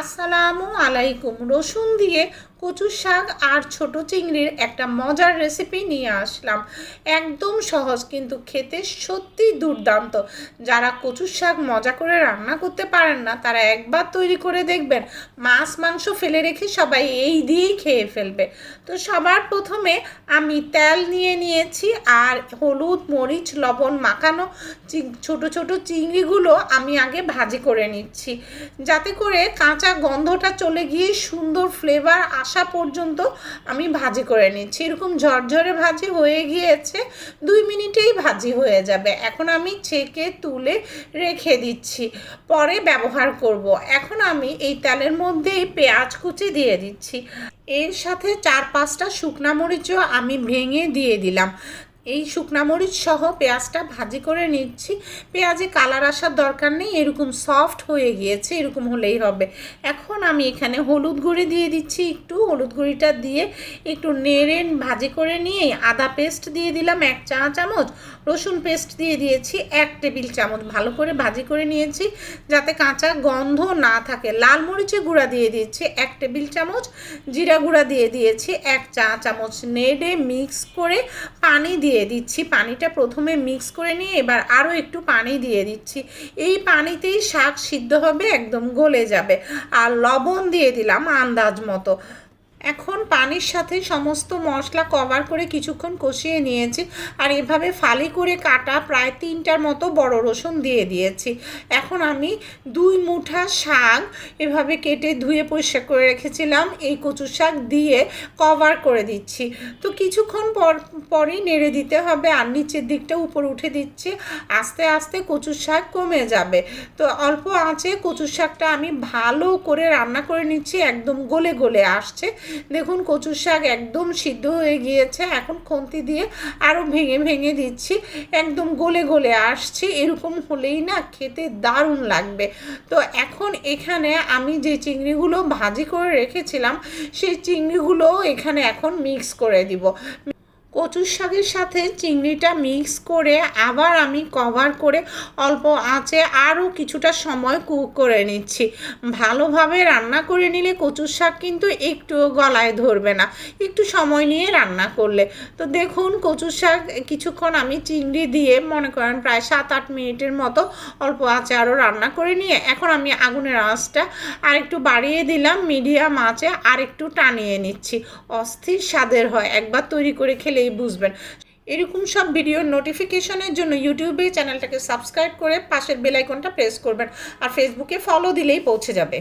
আসসালামু আলাইকুম। রসুন দিয়ে কচু শাক আর ছোট চিংড়ির একটা মজার রেসিপি নিয়ে আসলাম। একদম সহজ কিন্তু খেতে সত্যি দুর্দান্ত। যারা কচু শাক মজা করে রান্না করতে পারেন না, তারা একবার তৈরি করে দেখবেন। মাছ, মাংস ফেলে রেখে সবাই এই দিয়েই খেয়ে ফেলবে। তো সবার প্রথমে আমি তেল নিয়ে নিয়েছি আর হলুদ, মরিচ, লবণ মাখানো ছোট ছোট চিংড়িগুলো আমি আগে ভাজি করে নিচ্ছি। যাতে করে কাঁচা গন্ধটা চলে গিয়ে সুন্দর ফ্লেভার আসা পর্যন্ত আমি ভাজি করে নিচ্ছি। এরকম ঝরঝরে ভাজি হয়ে গিয়েছে, দুই মিনিটেই ভাজি হয়ে যাবে। এখন আমি ছেঁকে তুলে রেখে দিচ্ছি, পরে ব্যবহার করব। এখন আমি এই তেলের মধ্যেই পেঁয়াজ কুচি দিয়ে দিচ্ছি। এর সাথে চার পাঁচটা শুকনা মরিচও আমি ভেঙে দিয়ে দিলাম। এই শুকনা মরিচ সহ পেঁয়াজটা ভাজি করে নিচ্ছি। পেঁয়াজে কালার আসার দরকার নেই, এরকম সফট হয়ে গিয়েছে, এরকম হলেই হবে। এখন আমি এখানে হলুদ গুঁড়ি দিয়ে দিচ্ছি একটু। হলুদ গুঁড়িটা দিয়ে একটু নেড়ে ভাজি করে নিয়ে আদা পেস্ট দিয়ে দিলাম এক চা চামচ। রসুন পেস্ট দিয়ে দিয়েছি এক টেবিল চামচ। ভালো করে ভাজি করে নিয়েছি যাতে কাঁচা গন্ধ না থাকে। লাল মরিচের গুঁড়া দিয়ে দিয়েছি এক টেবিল চামচ। জিরা গুঁড়া দিয়ে দিয়েছি এক চা চামচ। নেড়ে মিক্স করে পানি দিয়ে দিচ্ছি। পানিটা প্রথমে মিক্স করে নিয়ে এবার আরও একটু পানি দিয়ে দিচ্ছি। এই পানিতেই শাক সিদ্ধ হবে, একদম গলে যাবে। আর লবণ দিয়ে দিলাম আন্দাজ মতো। এখন পানির সাথে সমস্ত মশলা কভার করে কিছুক্ষণ কষিয়ে নিয়েছি আর এভাবে ফালি করে কাটা প্রায় তিনটার মতো বড় রসুন দিয়ে দিয়েছি। এখন আমি দুই মুঠা শাক এভাবে কেটে ধুয়ে পরিষ্কার করে রেখেছিলাম, এই কচু শাক দিয়ে কভার করে দিচ্ছি। তো কিছুক্ষণ পর, পরই নেড়ে দিতে হবে আর নিচের দিকটা উপর উঠে দিচ্ছি, আস্তে আস্তে কচুর শাক কমে যাবে। তো অল্প আঁচে কচু শাকটা আমি ভালো করে রান্না করে নিচ্ছি, একদম গলে গলে আসছে। দেখুন, কচুর শাক একদম সিদ্ধ হয়ে গিয়েছে। এখন খন্তি দিয়ে আরও ভেঙে ভেঙে দিচ্ছি। একদম গলে গলে আসছে। এরকম হলেই না খেতে দারুণ লাগবে। তো এখন এখানে আমি যে চিংড়িগুলো ভাজি করে রেখেছিলাম, সেই চিংড়িগুলো এখানে এখন মিক্স করে দিব। কচুর শাকের সাথে চিংড়িটা মিক্স করে আবার আমি কভার করে অল্প আঁচে আরও কিছুটা সময় কুক করে নিচ্ছি। ভালোভাবে রান্না করে নিলে কচুর শাক কিন্তু একটু গলায় ধরবে না। একটু সময় নিয়ে রান্না করলে। তো দেখুন, কচুর শাক কিছুক্ষণ আমি চিংড়ি দিয়ে মনে করেন প্রায় সাত আট মিনিটের মতো অল্প আঁচে আরও রান্না করে নিয়ে এখন আমি আগুনের আঁচটা আর একটু বাড়িয়ে দিলাম, মিডিয়াম আঁচে আর একটু টানিয়ে নিচ্ছি। অস্থির স্বাদের হয়। একবার তৈরি করে খেলেই বুঝবেন। এরকম সব ভিডিওর নোটিফিকেশনের জন্য ইউটিউবে চ্যানেলটাকে সাবস্ক্রাইব করে পাশের বেলাইকনটা প্রেস করবেন। আর ফেসবুকে ফলো দিলেই পৌঁছে যাবে।